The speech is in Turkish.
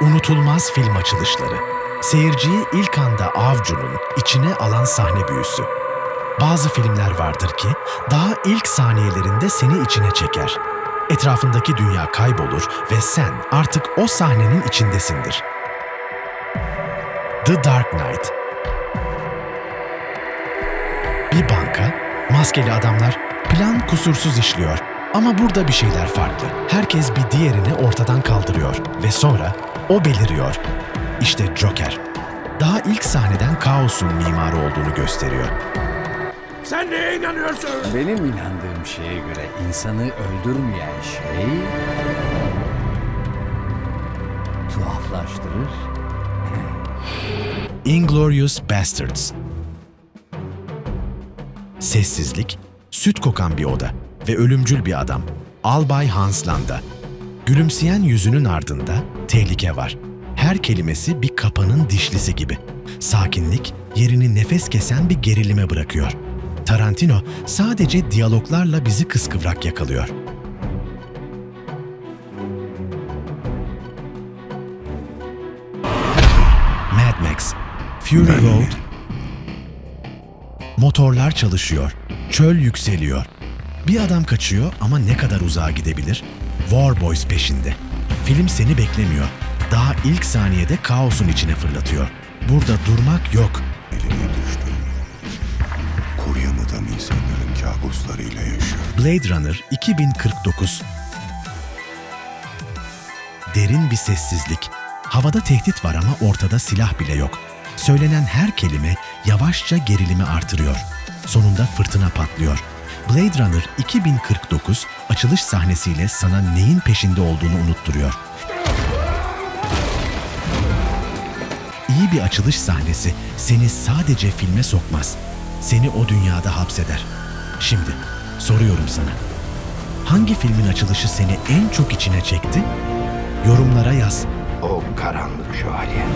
Unutulmaz film açılışları. Seyirciyi ilk anda avcunun içine alan sahne büyüsü. Bazı filmler vardır ki daha ilk saniyelerinde seni içine çeker. Etrafındaki dünya kaybolur ve sen artık o sahnenin içindesindir. The Dark Knight Bir banka, maskeli adamlar plan kusursuz işliyor. Ama burada bir şeyler farklı. Herkes bir diğerini ortadan kaldırıyor ve sonra o beliriyor. İşte Joker. Daha ilk sahneden kaosun mimarı olduğunu gösteriyor. Sen neye inanıyorsun? Benim inandığım şeye göre insanı öldürmeyen şey tuhaflaştırır. Inglorious Bastards. Sessizlik, süt kokan bir oda ve ölümcül bir adam. Albay Hans Landa. Gülümseyen yüzünün ardında tehlike var. Her kelimesi bir kapanın dişlisi gibi. Sakinlik yerini nefes kesen bir gerilime bırakıyor. Tarantino sadece diyaloglarla bizi kıskıvrak yakalıyor. Mad Max, Fury Road. Motorlar çalışıyor, çöl yükseliyor. Bir adam kaçıyor ama ne kadar uzağa gidebilir? War Boys peşinde. Film seni beklemiyor. Daha ilk saniyede kaosun içine fırlatıyor. Burada durmak yok. eline düştüm. Koruyamadan insanların kabuslarıyla yaşıyor. Blade Runner 2049 Derin bir sessizlik. Havada tehdit var ama ortada silah bile yok. Söylenen her kelime yavaşça gerilimi artırıyor. Sonunda fırtına patlıyor. Blade Runner 2049 açılış sahnesiyle sana neyin peşinde olduğunu unutturuyor. İyi bir açılış sahnesi seni sadece filme sokmaz. Seni o dünyada hapseder. Şimdi soruyorum sana. Hangi filmin açılışı seni en çok içine çekti? Yorumlara yaz. O karanlık şövalye.